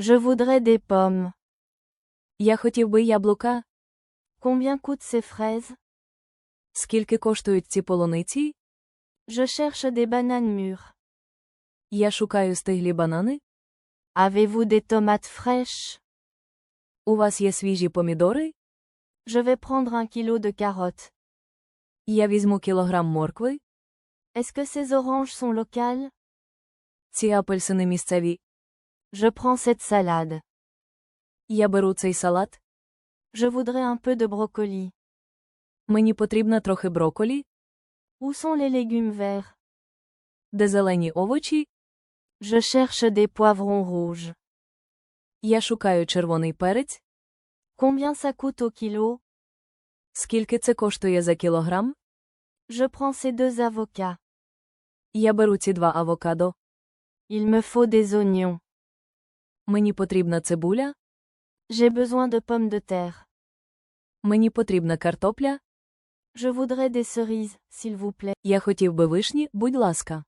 Je voudrais des pommes. Я хотів би яблука. Combien coûtent ces fraises Скільки коштують ці полуниці? Je cherche des bananes mûres. Я шукаю стиглі банани. Avez-vous des tomates fraîches У вас є свіжі помідори? Je vais prendre un kilo de carottes. Я візьму кілограм моркви. Est-ce que ces oranges sont locales Ці апельсини місцеві. Je prends cette salade. Я беру цей салат. Je voudrais un peu de brocoli. Мені потрібно трохи броколі, Où sont les légumes verts де зелені овочі. Je cherche des poivrons rouges. Я шукаю червоний перець. Combien ça coûte au kilo Скільки це коштує за кілограм? Je prends ces deux avocats. Я беру ці два авокадо. Il me faut des oignons. Мені потрібна цибуля. J'ai besoin de pommes de terre. Мені потрібна картопля. Je voudrais des cerises, s'il vous plaît. Я хотів би вишні, будь ласка.